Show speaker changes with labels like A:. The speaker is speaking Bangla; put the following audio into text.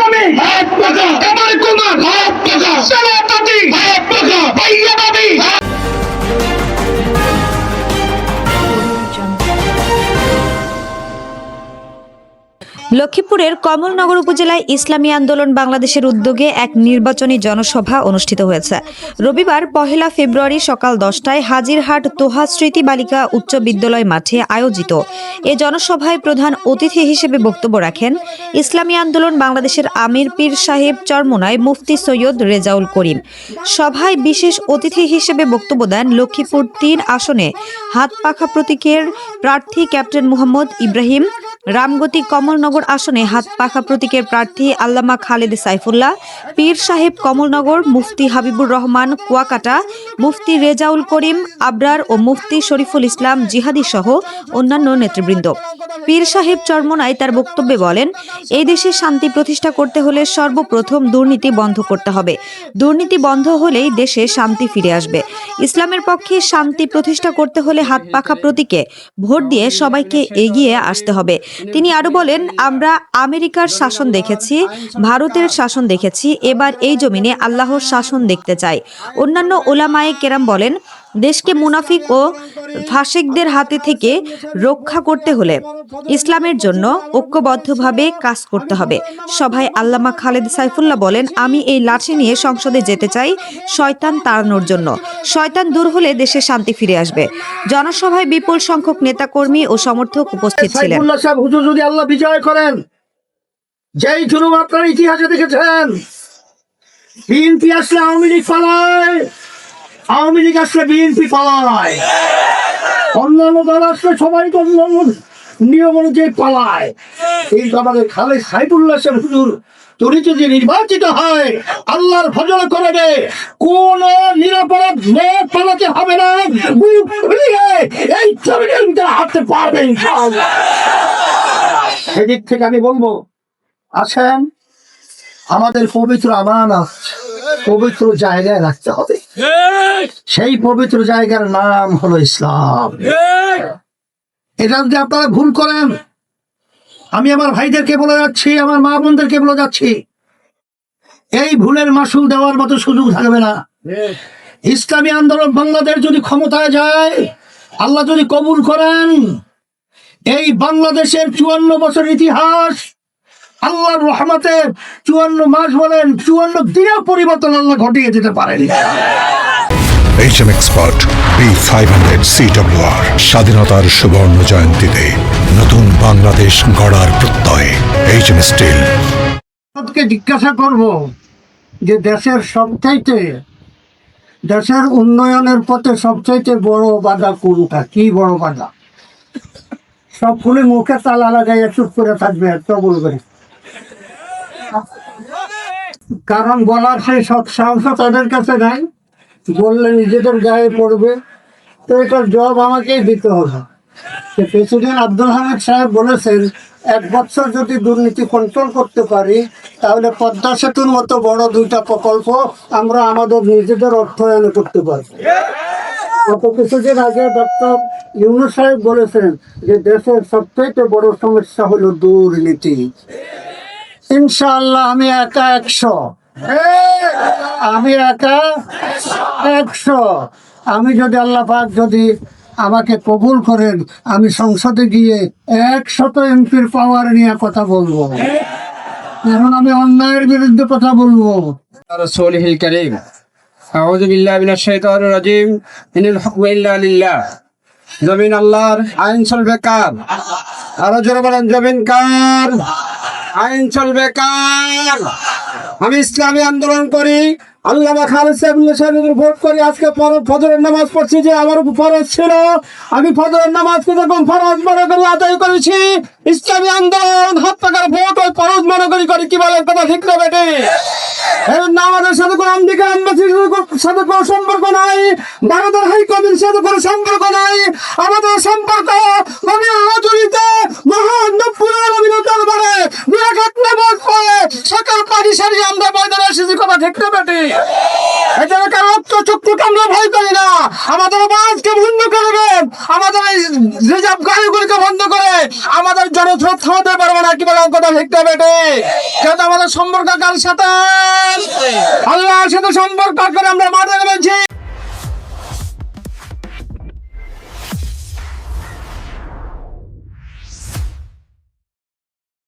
A: স্বামী। আমার কুমার। সেনাপতি। লক্ষ্মীপুরের কমলনগর উপজেলায় ইসলামী আন্দোলন বাংলাদেশের উদ্যোগে এক নির্বাচনী জনসভা অনুষ্ঠিত হয়েছে। রবিবার পহেলা ফেব্রুয়ারি সকাল দশটায় হাজিরহাট তোহা স্মৃতি বালিকা উচ্চ বিদ্যালয় মাঠে আয়োজিত এ জনসভায় প্রধান অতিথি হিসেবে বক্তব্য রাখেন ইসলামী আন্দোলন বাংলাদেশের আমির পীর সাহেব চরমোনায় মুফতি সৈয়দ রেজাউল করিম। সভায় বিশেষ অতিথি হিসেবে বক্তব্য দেন লক্ষ্মীপুর তিন আসনে হাত পাখা প্রতীকের প্রার্থী ক্যাপ্টেন মোহাম্মদ ইব্রাহিম রামগতি কমলনগর আসনে হাত পাখা প্রতীকের প্রার্থী আল্লামা খালেদ সাইফুল্লাহ, পীর সাহেব কমলনগর, মুফতি হাবিবুর রহমান কুয়াকাটা, মুফতি রেজাউল করিম আবরার ও মুফতি শরীফুল ইসলাম জিহাদি সহ অন্যান্য নেতৃবৃন্দ। পীর সাহেব চরমনায় তার বক্তব্যে বলেন, এই দেশে শান্তি প্রতিষ্ঠা করতে হলে সর্বপ্রথম দুর্নীতি বন্ধ করতে হবে। দুর্নীতি বন্ধ হলেই দেশে শান্তি ফিরে আসবে। ইসলামের পক্ষে শান্তি প্রতিষ্ঠা করতে হলে হাত পাখা প্রতীকে ভোট দিয়ে সবাইকে এগিয়ে আসতে হবে। তিনি আরও বলেন আমরা আমেরিকার শাসন দেখেছি ভারতের শাসন দেখেছি। এবার এই জমিনে আল্লাহর শাসন দেখতে চাই। অন্যান্য ওলামায়ে কেরাম বলেন দেশকে মুনাফিক ও ফাসিকদের হাতে থেকে রক্ষা করতে হলে ইসলামের জন্য ঐক্যবদ্ধভাবে কাজ করতে হবে। সভায় আল্লামা খালেদ সাইফুল্লাহ বলেন, আমি এই লাঠি নিয়ে সংসদে যেতে চাই, শয়তান তাড়ানোর জন্য। শয়তান দূর হলে দেশে শান্তি ফিরে আসবে। জনসভায় বিপুল সংখ্যক নেতাকর্মী ও সমর্থক উপস্থিত ছিলেন।
B: যদি আল্লাহ বিজয় করেন, যেই আপনার ইতিহাসে দেখেছেন আওয়ামী লীগ পালায়। আওয়ামী লীগ আসলে বিএনপি পালায়। অন্যান্য দল আসলে সবাই তো নিয়ম অনুযায়ী পালায়। এই আমাদের খালে সাইফুল্লাহ হুজুর তুমি যদি নির্বাচিত হয়, আল্লাহর ফজল করে দে। কোন নিরাপরাধ মেয়ে পালাতে হবে না। এই জমিনের হাঁটতে পারবে সেদিক থেকে আমি বলব আছেন আমাদের পবিত্র আমানত, পবিত্র জায়গায় রাখতে হবে। সেই পবিত্র জায়গার নাম হলো ইসলাম। এটা যদি আপনারা ভুল করেন আমি আমার ভাইদেরকে বলে যাচ্ছি আমার মা বোনদেরকে বলে যাচ্ছি এই ভুলের মাসুল দেওয়ার মতো সুযোগ থাকবে না। ইসলামী আন্দোলন বাংলাদেশ যদি ক্ষমতায় যায় আল্লাহ যদি কবুল করেন এই বাংলাদেশের চুয়ান্ন বছর ইতিহাস আল্লাহর রহমতে চুয়ান্ন মাস বলেন চুয়ান্ন দিনেও পরিবর্তন আল্লাহ ঘটিয়ে দিতে পারেন।
C: HM expert B five hundred CWR স্বাধীনতার সুবর্ণ জয়ন্তীতে নতুন বাংলাদেশ গড়ার প্রত্যয়। এইচএম স্টিল
B: ভারতকে জিজ্ঞাসা করব যে দেশের সবচাইতে, দেশের উন্নয়নের পথে সবচাইতে বড় বাধা কোনটা? কি বড় বাধা? সবগুলি মুখে তালা লাগাইয়া চুপ করে থাকবে তো বলবে কারণ বলার সেই সৎ সাহস তাদের কাছে নাই। বললে নিজেদের গায়ে পড়বে। তো এটার জবাব আমাকেই দিতে হবে। প্রেসিডেন্ট আব্দুল হামিদ সাহেব বলেছেন, এক বছর যদি দুর্নীতি কন্ট্রোল করতে পারি, তাহলে পদ্মা সেতুর মতো বড় দুইটা প্রকল্প আমরা আমাদের নিজেদের অর্থায়নে করতে পারব। গত কিছুদিন আগে ডক্টর ইউনু সাহেব বলেছেন যে দেশের সবচেয়ে বড় সমস্যা হলো দুর্নীতি। ইনশাআল্লাহ আমি একা একশো। আমি একা? একশো। আমি যদি আল্লাহ পাক যদি আমাকে কবুল করেন, আমি সংসদে গিয়ে একশত এমপির পাওয়ার নিয়ে কথা বলব। কারণ আমি অন্যায়ের বিরুদ্ধে কথা বলব।
D: আইন চলবে কার? আরও জোরে বলেন, জমিন কার? আইন চলবে কার? আমি ইসলামী আন্দোলন করি ভোট করি, আজকে ফজরের নামাজ পড়ছি যে আমার উপর ফরজ ছিল। আমি ফজরের যখন ফরজ মনে আদায় করেছি, ইসলামী আন্দোলন ভোট ওই ফরজ মনে করি করি কি বলেন কথা ঠিক না বেটে আমাদের সাথে কোনো সাথে কোনো সম্পর্ক নাই, ভারতের সাথে কোনো সম্পর্ক নাই। আমাদের সম্পর্ক মহান সকাল পানি সারি আমরা ময়দানে এসেছি, কথা না বেটে এটা কারও রক্ত চুক্তিকে আমরা ভয় করি না। আমাদের বাসকে বন্ধ করবেন আমাদের রিজার্ভ গাড়িগুলিকে বন্ধ করে। আমাদের জনস্রোত থামাতে পারবে না, কি বলে কথা ঠিক না বেটে যেহেতু আমাদের সম্পর্ক কার সাথে? আল্লাহর সাথে সম্পর্ক করে আমরা নেমেছি